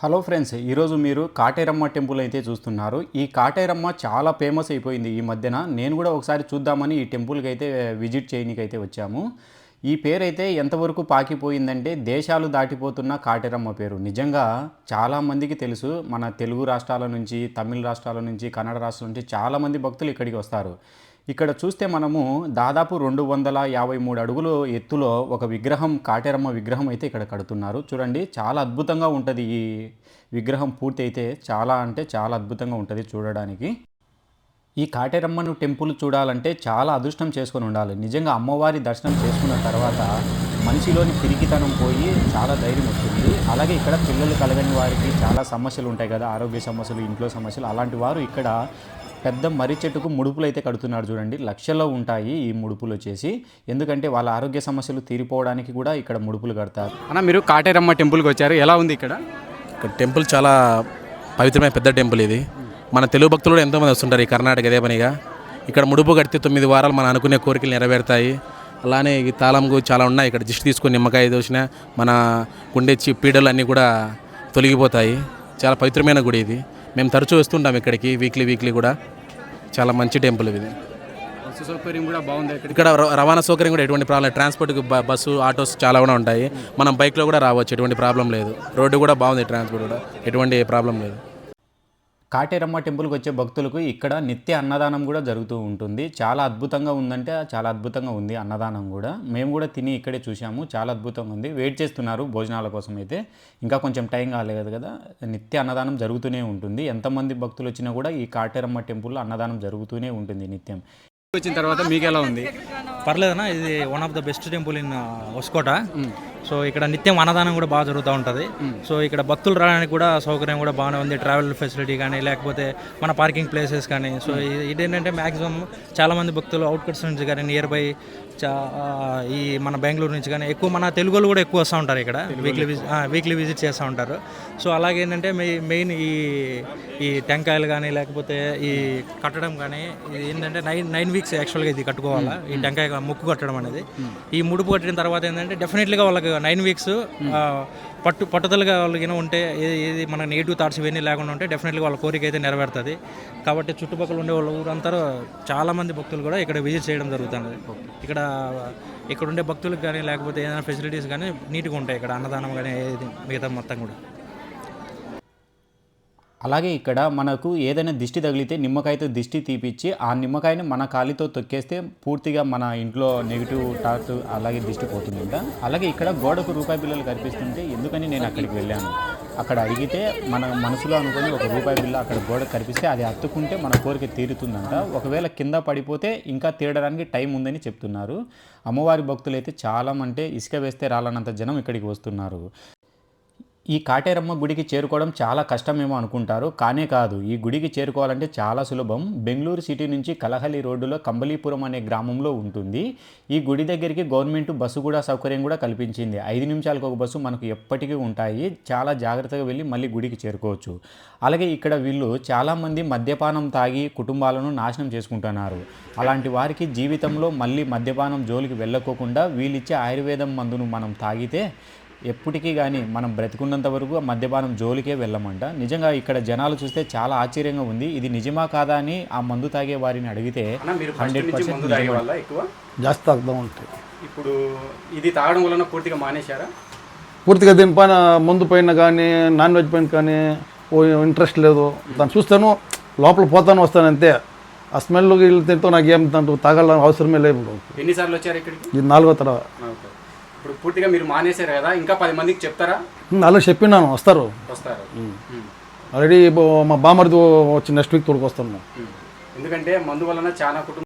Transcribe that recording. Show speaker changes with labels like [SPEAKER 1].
[SPEAKER 1] Hello friends ఈరోజు మీరు Kateramma temple అయితే చూస్తున్నారు. ఈ కాటేరమ్మ చాలా ఫేమస్ అయిపోయింది ఈ మధ్యన. నేను కూడా ఒకసారి చూద్దామని ఈ టెంపుల్కి అయితే విజిట్ చేయనీకి అయితే వచ్చాము. ఈ పేరైతే ఎంతవరకు పాకిపోయిందంటే దేశాలు దాటిపోతున్న కాటేరమ్మ పేరు. నిజంగా చాలామందికి తెలుసు. మన తెలుగు రాష్ట్రాల నుంచి తమిళ రాష్ట్రాల నుంచి కన్నడ రాష్ట్రాల నుంచి చాలామంది భక్తులు ఇక్కడికి వస్తారు. ఇక్కడ చూస్తే మనము దాదాపు రెండు వందల యాభై మూడు అడుగులు ఎత్తులో ఒక విగ్రహం కాటేరమ్మ విగ్రహం అయితే ఇక్కడ కడుతున్నారు. చూడండి చాలా అద్భుతంగా ఉంటుంది ఈ విగ్రహం పూర్తి అయితే. చాలా అంటే చాలా అద్భుతంగా ఉంటుంది చూడడానికి. ఈ కాటేరమ్మను టెంపుల్ చూడాలంటే చాలా అదృష్టం చేసుకొని ఉండాలి. నిజంగా అమ్మవారి దర్శనం చేసుకున్న తర్వాత మనిషిలోని పిరికితనం పోయి చాలా ధైర్యం వస్తుంది. అలాగే ఇక్కడ పిల్లలు కలగని వారికి చాలా సమస్యలు ఉంటాయి కదా. ఆరోగ్య సమస్యలు ఇంట్లో సమస్యలు అలాంటి వారు ఇక్కడ పెద్ద మర్రి చెట్టుకు ముడుపులు అయితే కడుతున్నారు చూడండి. లక్షల్లో ఉంటాయి ఈ ముడుపులు వచ్చేసి. ఎందుకంటే వాళ్ళ ఆరోగ్య సమస్యలు తీరిపోవడానికి కూడా ఇక్కడ ముడుపులు కడతారు. అన్న మీరు కాటేరమ్మ టెంపుల్కి వచ్చారు. ఎలా ఉంది ఇక్కడ?
[SPEAKER 2] ఇక్కడ టెంపుల్ చాలా పవిత్రమైన పెద్ద టెంపుల్ ఇది. మన తెలుగు భక్తులు కూడా ఎంతోమంది వస్తుంటారు ఈ కర్ణాటక ఇదే పనిగా ఇక్కడ ముడుపు కడితే తొమ్మిది వారాలు మనం అనుకునే కోరికలు నెరవేరుతాయి. అలానే ఈ తాళంకు చాలా ఉన్నాయి. ఇక్కడ దిష్టి తీసుకొని నిమ్మకాయ దోసిన మన గుండెచ్చి పీడలు అన్నీ కూడా తొలగిపోతాయి. చాలా పవిత్రమైన గుడి ఇది. మేము తరచూ వస్తుంటాం ఇక్కడికి వీక్లీ వీక్లీ కూడా. చాలా మంచి టెంపుల్ ఇది.
[SPEAKER 1] సౌకర్యం కూడా బాగుంది ఇక్కడ
[SPEAKER 2] రవాణా సౌకర్యం కూడా ఎటువంటి ప్రాబ్లం ట్రాన్స్పోర్ట్కి బస్సు ఆటోస్ చాలా కూడా ఉంటాయి. మనం బైక్లో కూడా రావచ్చు ఎటువంటి ప్రాబ్లం లేదు. రోడ్డు కూడా బాగుంది ట్రాన్స్పోర్ట్ కూడా. ఎటువంటి ప్రాబ్లం లేదు.
[SPEAKER 1] కాటేరమ్మ టెంపుల్కి వచ్చే భక్తులకు ఇక్కడ నిత్య అన్నదానం కూడా జరుగుతూ ఉంటుంది. చాలా అద్భుతంగా ఉందంటే చాలా అద్భుతంగా ఉంది అన్నదానం కూడా. మేము కూడా తిని ఇక్కడే చూసాము చాలా అద్భుతంగా ఉంది. వెయిట్ చేస్తున్నారు భోజనాల కోసం అయితే. ఇంకా కొంచెం టైం కాలేదు కదా. నిత్య అన్నదానం జరుగుతూనే ఉంటుంది. ఎంతమంది భక్తులు వచ్చినా కూడా ఈ కాటేరమ్మ టెంపుల్లో అన్నదానం జరుగుతూనే ఉంటుంది నిత్యం. వచ్చిన తర్వాత మీకు ఎలా ఉంది?
[SPEAKER 3] పర్లేదన్నా ఇది one of the best temple in Hoskote so ఇక్కడ నిత్యం అన్నదానం కూడా బాగా జరుగుతూ ఉంటుంది. సో ఇక్కడ భక్తులు రావడానికి కూడా సౌకర్యం కూడా బాగానే ఉంది ట్రావెల్ ఫెసిలిటీ కానీ లేకపోతే మన పార్కింగ్ ప్లేసెస్ కానీ. సో ఇది ఇదేంటంటే మ్యాక్సిమం చాలామంది భక్తులు అవుట్కట్స్ నుంచి కానీ నియర్ బై చా ఈ మన బెంగళూరు నుంచి కానీ ఎక్కువ మన తెలుగు వాళ్ళు కూడా ఎక్కువ వస్తూ ఉంటారు ఇక్కడ. వీక్లీ విజిట్ వీక్లీ విజిట్ చేస్తూ ఉంటారు. సో అలాగే ఏంటంటే మెయిన్ ఈ ఈ టెంకాయలు కానీ లేకపోతే ఈ కట్టడం కానీ ఇది ఏంటంటే నైన్ నైన్ వీక్స్ యాక్చువల్గా ఇది కట్టుకోవాలా. ఈ టెంకాయ ముక్కు కట్టడం అనేది. ఈ ముడుపు కట్టిన తర్వాత ఏంటంటే డెఫినెట్లీగా వాళ్ళకి నైన్ వీక్స్ పట్టు పట్టుదలగా వాళ్ళకి ఉంటే ఏది ఏది మన నెగిటివ్ థాట్స్ ఇవన్నీ లేకుండా ఉంటే డెఫినెట్గా వాళ్ళ కోరిక అయితే నెరవేరుతుంది. కాబట్టి చుట్టుపక్కల ఉండే వాళ్ళ ఊరంతా చాలా మంది భక్తులు కూడా ఇక్కడ విజిట్ చేయడం జరుగుతుంది. ఇక్కడ ఇక్కడ ఉండే భక్తులకు కానీ లేకపోతే ఏదైనా ఫెసిలిటీస్ కానీ నీట్గా ఉంటాయి ఇక్కడ అన్నదానం కానీ ఏది మిగతా మొత్తం కూడా.
[SPEAKER 1] అలాగే ఇక్కడ మనకు ఏదైనా దిష్టి తగిలితే నిమ్మకాయతో దిష్టి తీపిచ్చి ఆ నిమ్మకాయని మన కాలితో తొక్కేస్తే పూర్తిగా మన ఇంట్లో నెగిటివ్ టాక్స్ అలాగే దిష్టి పోతుందంట. అలాగే ఇక్కడ గోడకు రూపాయి బిల్లలు కనిపిస్తుంటే ఎందుకని నేను అక్కడికి వెళ్ళాను. అక్కడ అడిగితే మన మనసులో అనుకుని ఒక రూపాయి బిల్ల అక్కడ గోడ కనిపిస్తే అది అత్తుకుంటే మన కోరిక తీరుతుందంట. ఒకవేళ కింద పడిపోతే ఇంకా తీరడానికి టైం ఉందని చెప్తున్నారు. అమ్మవారి భక్తులు అయితే చాలా అంటే ఇసుక వేస్తే రాలనంత జనం ఇక్కడికి వస్తున్నారు. ఈ కాటేరమ్మ గుడికి చేరుకోవడం చాలా కష్టమేమో అనుకుంటారు కానే కాదు ఈ గుడికి చేరుకోవాలంటే చాలా సులభం. బెంగళూరు సిటీ నుంచి కలహలి రోడ్డులో కంబలీపురం అనే గ్రామంలో ఉంటుంది. ఈ గుడి దగ్గరికి గవర్నమెంట్ బస్సు కూడా సౌకర్యం కూడా కల్పించింది. ఐదు నిమిషాలకు ఒక బస్సు మనకు ఎప్పటికీ ఉంటాయి. చాలా జాగ్రత్తగా వెళ్ళి మళ్ళీ గుడికి చేరుకోవచ్చు. అలాగే ఇక్కడ వీళ్ళు చాలామంది మద్యపానం తాగి కుటుంబాలను నాశనం చేసుకుంటున్నారు. అలాంటి వారికి జీవితంలో మళ్ళీ మద్యపానం జోలికి వెళ్ళకోకుండా వీళ్ళిచ్చే ఆయుర్వేదం మందును మనం తాగితే ఎప్పటికీ కానీ మనం బ్రతికున్నంత వరకు మద్యపానం జోలికే వెళ్ళమంట. నిజంగా ఇక్కడ జనాలు చూస్తే చాలా ఆశ్చర్యంగా ఉంది. ఇది నిజమా కాదా అని ఆ మందు తాగే వారిని అడిగితే హండ్రెడ్ పర్సెంట్
[SPEAKER 4] ఎక్కువ?
[SPEAKER 5] జాస్తి తాగుతూ ఉంటాయి
[SPEAKER 4] ఇప్పుడు ఇది తాగడం వలన పూర్తిగా మానేశారా?
[SPEAKER 5] పూర్తిగా దీనిపైన ముందు పైన కానీ నాన్ వెజ్ పైన కానీ ఓ ఇంట్రెస్ట్ లేదు. దాన్ని చూస్తాను లోపల పోతాను వస్తాను అంతే. ఆ స్మెల్ వీళ్ళు తింటూ నాకు ఏం దాంట్లో తాగాలని అవసరమే లేదు.
[SPEAKER 4] ఎన్నిసార్లు వచ్చారు ఇక్కడికి?
[SPEAKER 5] ఇది నాలుగో తర
[SPEAKER 4] ఓకే. ఇప్పుడు పూర్తిగా మీరు మానేశారు కదా ఇంకా పది మందికి చెప్తారా?
[SPEAKER 5] అలా చెప్పినాను వస్తారు.
[SPEAKER 4] వస్తారు.
[SPEAKER 5] ఆల్రెడీ మా బామర్ది వచ్చి నెక్స్ట్ వీక్ తోడుకు వస్తాను
[SPEAKER 4] ఉమ్. ఎందుకంటే మందు వలన చాలా కుటుంబం